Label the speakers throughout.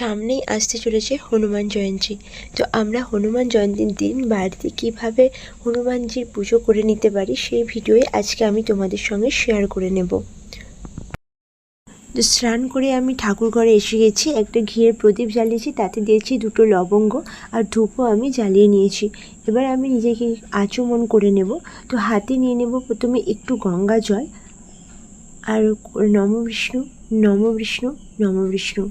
Speaker 1: সামনেই আসতে চলেছে হনুমান জয়ন্তী। তো আমরা হনুমান জয়ন্তীর দিন বাড়িতে কীভাবে হনুমানজির পুজো করে নিতে পারি সেই ভিডিওই আজকে আমি তোমাদের সঙ্গে শেয়ার করে নেব। তো স্নান করে আমি ঠাকুর ঘরে এসে গেছি, একটা ঘিয়ের প্রদীপ জ্বালিয়েছি, তাতে দিয়েছি দুটো লবঙ্গ আর ধূপও আমি জ্বালিয়ে নিয়েছি। এবার আমি নিজেকে আচমন করে নেব। তো হাতে নিয়ে নেব প্রথমে একটু গঙ্গা জল আর নম বিষ্ণু নম বিষ্ণু নম বিষ্ণু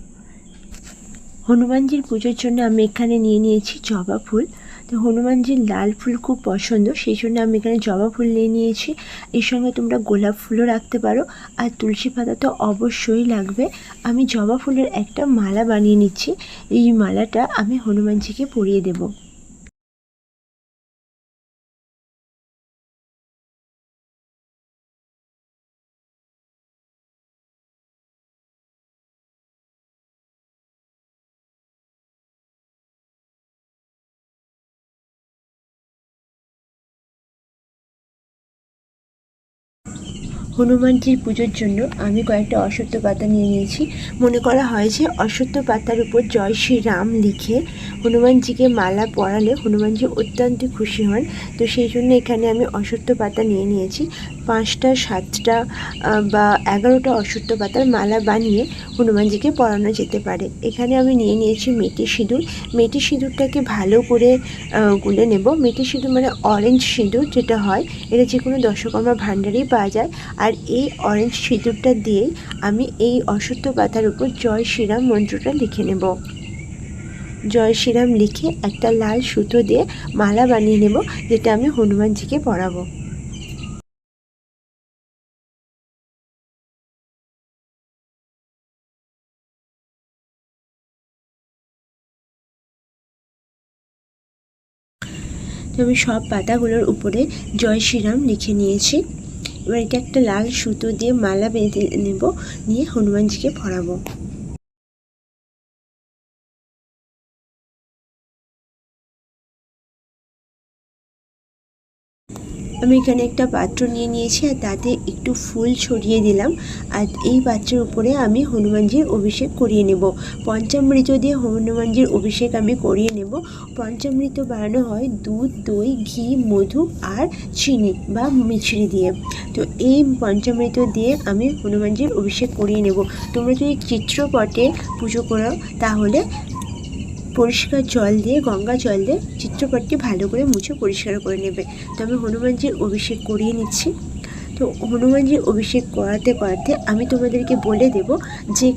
Speaker 1: হনুমানজির পুজোর জন্য আমি এখানে নিয়ে নিয়েছি জবা ফুল। তো হনুমানজির লাল ফুল খুব পছন্দ, সেই জন্য আমি এখানে জবা ফুল নিয়ে নিয়েছি। এর সঙ্গে তোমরা গোলাপ ফুলও রাখতে পারো, আর তুলসী পাতা তো অবশ্যই লাগবে। আমি জবা ফুলের একটা মালা বানিয়ে নিচ্ছি, এই মালাটা আমি হনুমানজিকে পরিয়ে দেবো। হনুমানজির পুজোর জন্য আমি কয়েকটা অশ্বত্থ পাতা নিয়ে নিয়েছি। মনে করা হয় যে অশ্বত্থ পাতার উপর জয় শ্রীরাম লিখে হনুমানজিকে মালা পরালে হনুমানজি অত্যন্ত খুশি হন। তো সেই জন্য এখানে আমি অশ্বত্থ পাতা নিয়ে নিয়েছি। পাঁচটা, সাতটা বা এগারোটা অশ্বত্থ পাতার মালা বানিয়ে হনুমানজিকে পরানো যেতে পারে। এখানে আমি নিয়ে নিয়েছি মেটি সিঁদুর। মেটি সিঁদুরটাকে ভালো করে গুলে নেব। মেটি সিঁদুর মানে অরেঞ্জ সিঁদুর যেটা হয়, এটা যে কোনো দশকর্মা ভাণ্ডারেই পাওয়া যায়। আর এই অরেঞ্জ সিঁদুরটা দিয়েই আমি এই অশ্বত্থ পাতার উপর জয় শ্রীরাম মন্ত্রটা লিখে নেব। জয় শ্রীরাম লিখে একটা লাল সুতো দিয়ে মালা বানিয়ে নেব, যেটা আমি হনুমানজিকে পরাবো। আমি সব পাতাগুলোর উপরে জয় শ্রীরাম লিখে নিয়েছি। এবার এটা একটা লাল সুতো দিয়ে মালা বেঁধে নেব নিয়ে হনুমানজিকে পরাবো আমি এখানে একটা পাত্র নিয়ে নিয়েছি আর তাতে একটু ফুল ছড়িয়ে দিলাম। আর এই পাত্রের উপরে আমি হনুমানজির অভিষেক করিয়ে নেব। পঞ্চামৃত দিয়ে হনুমানজির অভিষেক আমি করিয়ে নেব। পঞ্চামৃত বানানো হয় দুধ, দই, ঘি, মধু আর চিনি বা মিছরি দিয়ে। তো এই পঞ্চামৃত দিয়ে আমি হনুমানজির অভিষেক করিয়ে নেব। তোমরা যদি চিত্রপটে পুজো করো, তাহলে পরিষ্কার জল দিয়ে, গঙ্গা জল দিয়ে চিত্রপটটি ভালো করে মুছে পরিষ্কার করে নেবে। তো আমি হনুমানজির অভিষেক করিয়ে নিচ্ছি। তো হনুমানজির অভিষেক করাতে করাতে আমি তোমাদেরকে বলে দেব যে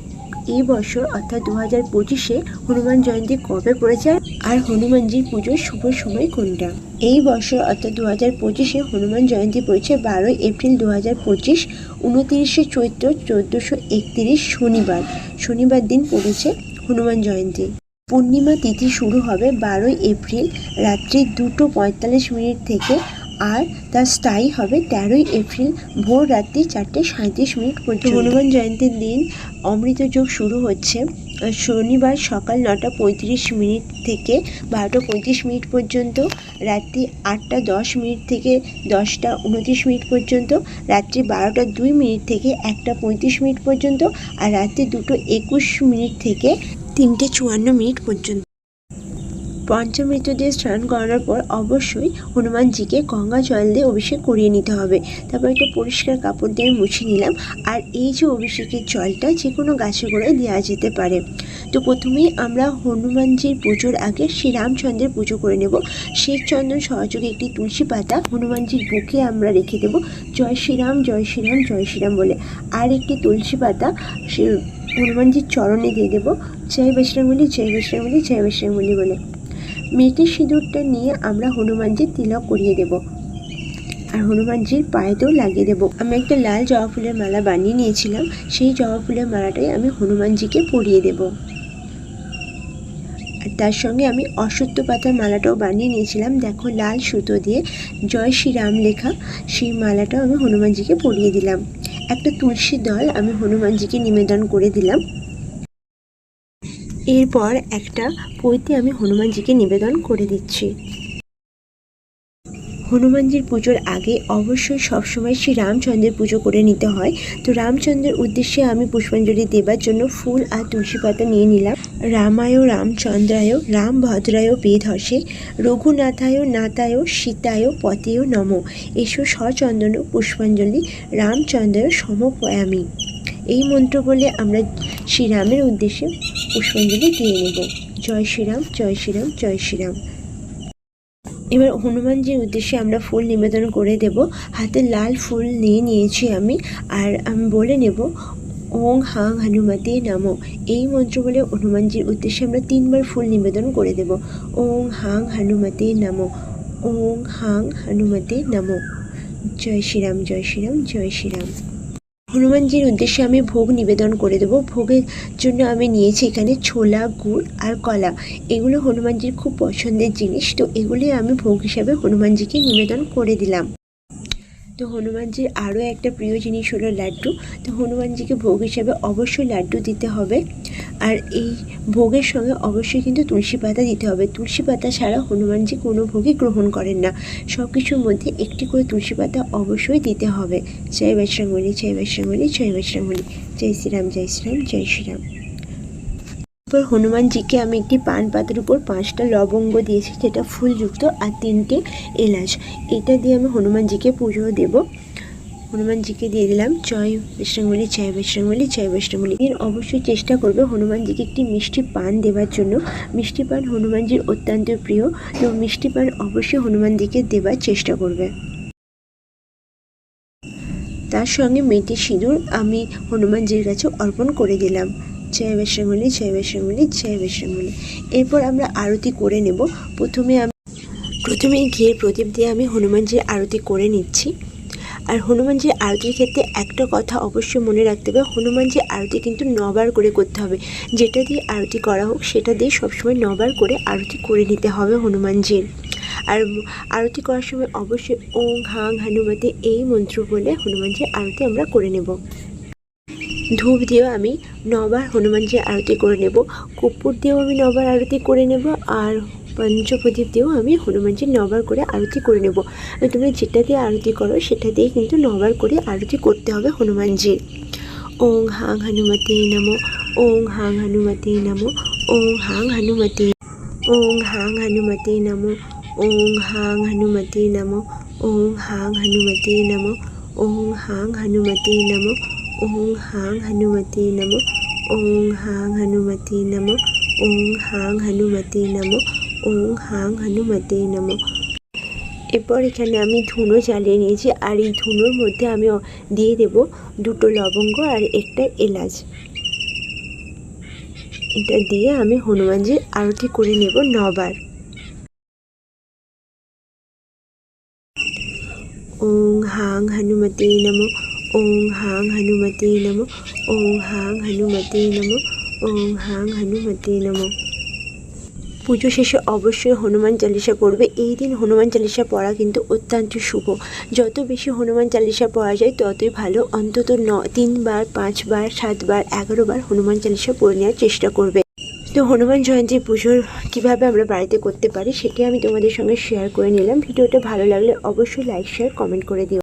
Speaker 1: এই বছর অর্থাৎ দু হাজার পঁচিশে হনুমান জয়ন্তী কবে পড়েছে আর হনুমানজির পুজোর শুভ সময় কোনটা? এই বছর অর্থাৎ দু হাজার পঁচিশে হনুমান জয়ন্তী পড়েছে বারোই এপ্রিল দু হাজার পঁচিশ, উনতিরিশে চৈত্র চোদ্দোশো একতিরিশ শনিবার। শনিবার দিন পড়েছে হনুমান জয়ন্তী। পূর্ণিমা তিথি শুরু হবে বারোই এপ্রিল রাত্রি দুটো পঁয়তাল্লিশ মিনিট থেকে আর তার স্থায়ী হবে তেরোই এপ্রিল ভোর রাত্রি চারটে সাঁত্রিশ মিনিট পর্যন্ত। হনুমান জয়ন্তীর দিন অমৃত যোগ শুরু হচ্ছে। শনিবার সকাল নটা পঁয়ত্রিশ মিনিট থেকে বারোটা পঁয়ত্রিশ মিনিট পর্যন্ত, রাত্রি আটটা দশ মিনিট থেকে দশটা উনত্রিশ মিনিট পর্যন্ত, রাত্রি বারোটা দুই মিনিট থেকে একটা পঁয়ত্রিশ মিনিট পর্যন্ত, আর রাত্রি দুটো একুশ মিনিট থেকে তিনটে চুয়ান্ন মিনিট পর্যন্ত। পঞ্চমৃত দিয়ে স্নান করানোর পর অবশ্যই হনুমানজিকে গঙ্গা জল দিয়ে অভিষেক করিয়ে নিতে হবে। তারপর একটা পরিষ্কার কাপড় দিয়ে মুছে নিলাম। আর এই যে অভিষেকের জলটা যে কোনো গাছে গোড়ায় দেওয়া যেতে পারে। তো প্রথমেই আমরা হনুমানজির পুজোর আগে শ্রীরামচন্দ্রের পুজো করে নেব। চন্দন সহযোগে একটি তুলসী পাতা হনুমানজির বুকে আমরা রেখে দেব। জয় শ্রীরাম জয় শ্রীরাম জয় শ্রীরাম বলে। আর একটি তুলসী পাতা হনুমানজির চরণে দিয়ে দেবো। জয় বৈষ্ণবলী জয় বৈষ্ণবলী জয় বৈষ্ণবলী বলে। মেয়েটির সিঁদুরটা নিয়ে আমরা হনুমানজির তিলক করিয়ে দেব। আর হনুমানজির পায়েতেও লাগিয়ে দেবো। আমি একটা লাল জবা ফুলের মালা বানিয়ে নিয়েছিলাম। সেই জবা ফুলের মালাটাই আমি হনুমানজিকে পরিয়ে দেব। আর তার সঙ্গে আমি অসত্য পাতার মালাটাও বানিয়ে নিয়েছিলাম। দেখো, লাল সুতো দিয়ে জয় শ্রীরাম লেখা সেই মালাটাও আমি হনুমানজিকে পরিয়ে দিলাম। একটা তুলসী দল আমি হনুমানজিকে নিবেদন করে দিলাম। এরপর একটা পৈতে আমি হনুমানজিকে নিবেদন করে দিচ্ছি। হনুমানজির পুজোর আগে অবশ্যই সবসময় শ্রী রামচন্দ্রের পুজো করে নিতে হয়। তো রামচন্দ্রের উদ্দেশ্যে আমি পুষ্পাঞ্জলি দেবার জন্য ফুল আর তুলসী পাতা নিয়ে নিলাম। রামায় রামচন্দ্রায় রামভদ্রায় বেধসে, রঘুনাথায় নাথায় সীতায় পতেয় নম। এসো সচন্দন পুষ্পাঞ্জলি রামচন্দ্র সমপয়ামি। এই মন্ত্র বলে আমরা শ্রীরামের উদ্দেশ্যে পুষ্পাঞ্জলি দিয়ে নেব। জয় শ্রীরাম জয় শ্রীরাম জয় শ্রীরাম। এবার হনুমানজির উদ্দেশ্যে আমরা ফুল নিবেদন করে দেব। হাতে লাল ফুল নিয়ে নিয়েছি আমি আর আমি বলে নেব, ওং হাং হনুমতে নমো। এই মন্ত্র বলে হনুমানজির উদ্দেশ্যে আমরা তিনবার ফুল নিবেদন করে দেব। ওং হাং হনুমতে নমো। ওং হাং হনুমতে নমো। জয় শ্রীরাম জয় শ্রীরাম জয় শ্রীরাম। হনুমানজির উদ্দেশ্যে আমি ভোগ নিবেদন করে দেবো। ভোগের জন্য আমি নিয়েছি এখানে ছোলা, গুড় আর কলা। এগুলো হনুমানজির খুব পছন্দের জিনিস। তো এগুলি আমি ভোগ হিসাবে হনুমানজিকে নিবেদন করে দিলাম। তো হনুমানজির আরও একটা প্রিয় জিনিস হলো লাড্ডু। তো হনুমানজিকে ভোগ হিসাবে অবশ্যই লাড্ডু দিতে হবে। আর এই ভোগের সঙ্গে অবশ্যই কিন্তু তুলসী পাতা দিতে হবে। তুলসী পাতা ছাড়া হনুমানজি কোনো ভোগই গ্রহণ করেন না। সব কিছুর মধ্যে একটি করে তুলসী পাতা অবশ্যই দিতে হবে। জয় বৈশ্রাঙ্গলি জয় বৈশ্রাঙ্গলি জয় বৈশ্রাঙ্গলি জয় শ্রীরাম জয় শ্রীরাম জয় শ্রীরাম। এরপর হনুমানজিকে আমি একটি পান পাতার উপর পাঁচটা লবঙ্গ দিয়েছি, যেটা ফুলযুক্ত আর তিনটে এলাচ। এটা দিয়ে আমি হনুমানজিকে পুজো দেব। হনুমানজিকে দিয়ে দিলাম জয় বৈষ্ণবলী জয় বৈষ্ণবলী জয় বৈষ্ণবলী এর অবশ্যই চেষ্টা করবে হনুমানজিকে একটি মিষ্টি পান দেওয়ার জন্য। মিষ্টি পান হনুমানজির অত্যন্ত প্রিয়, তো মিষ্টি পান অবশ্যই হনুমানজিকে দেওয়ার চেষ্টা করবে। তার সঙ্গে মেটে সিঁদুর আমি হনুমানজির কাছে অর্পণ করে দিলাম। জয় বৈষ্ণবলী জয় এরপর আমরা আরতি করে নেব। প্রথমে আমি প্রথমে গিয়ে প্রদীপ দিয়ে আমি হনুমানজির আরতি করে নিচ্ছি। আর হনুমানজির আরতির ক্ষেত্রে একটা কথা অবশ্যই মনে রাখতে হবে, হনুমানজির আরতি কিন্তু নবার করে করতে হবে। যেটা দিয়ে আরতি করা হোক, সেটা দিয়ে সবসময় নবার করে আরতি করে নিতে হবে হনুমানজির। আর আরতি করার সময় অবশ্যই ওং হাং হনুমতে এই মন্ত্র বলে হনুমানজির আরতি আমরা করে নেব। ধূপ দিয়েও আমি নবার হনুমানজির আরতি করে নেব কর্পূর দিয়েও আমি নবার আরতি করে নেব, আর পঞ্চপ্রদীপ দিয়েও আমি হনুমানজির নবার করে আরতি করে নেব। তোমরা যেটা দিয়ে আরতি করো, সেটা দিয়ে কিন্তু নবার করে আরতি করতে হবে হনুমানজির। ওং হাং হনুমতে নমো, ওং হাং হনুমতে নমো, ওং হাং হনুমতে, ওং হাং হনুমতে নমো, ওং হাং হনুমতে নমো, ওং হাং হনুমতে নমো, ওং হাং হনুমতে নমো ওং হাং হনুমতে নমো ওং হাং হনুমতে নমো ওং হাং হনুমতে নমো ওং হাং হনুমতে নমো এরপর এখানে আমি ধুনো জ্বালিয়ে নিয়েছি, আর এই ধুনোর মধ্যে আমি দিয়ে দেব দুটো লবঙ্গ আর একটা এলাচ। এটা দিয়ে আমি হনুমানজির আরতি করে নেব নবার। ওং হাং হনুমতে নমো ওং হাং হনুমতে নমো ওং হাং হনুমতে নমো ওং হাং হনুমতে নমো পুজো শেষে অবশ্যই হনুমান চালিসা পড়বে এই দিন হনুমান চালিসা পড়া কিন্তু অত্যন্ত শুভ। যত বেশি হনুমান চালিসা পড়া যায়, ততই ভালো। অন্তত ন, তিনবার, পাঁচবার, সাতবার, এগারোবার হনুমান চালিসা পড়ে নেওয়ার চেষ্টা করবে। তো হনুমান জয়ন্তী পুজোর কীভাবে আমরা বাড়িতে করতে পারি, সেটি আমি তোমাদের সঙ্গে শেয়ার করে নিলাম। ভিডিওটা ভালো লাগলে অবশ্যই লাইক শেয়ার কমেন্ট করে দিও।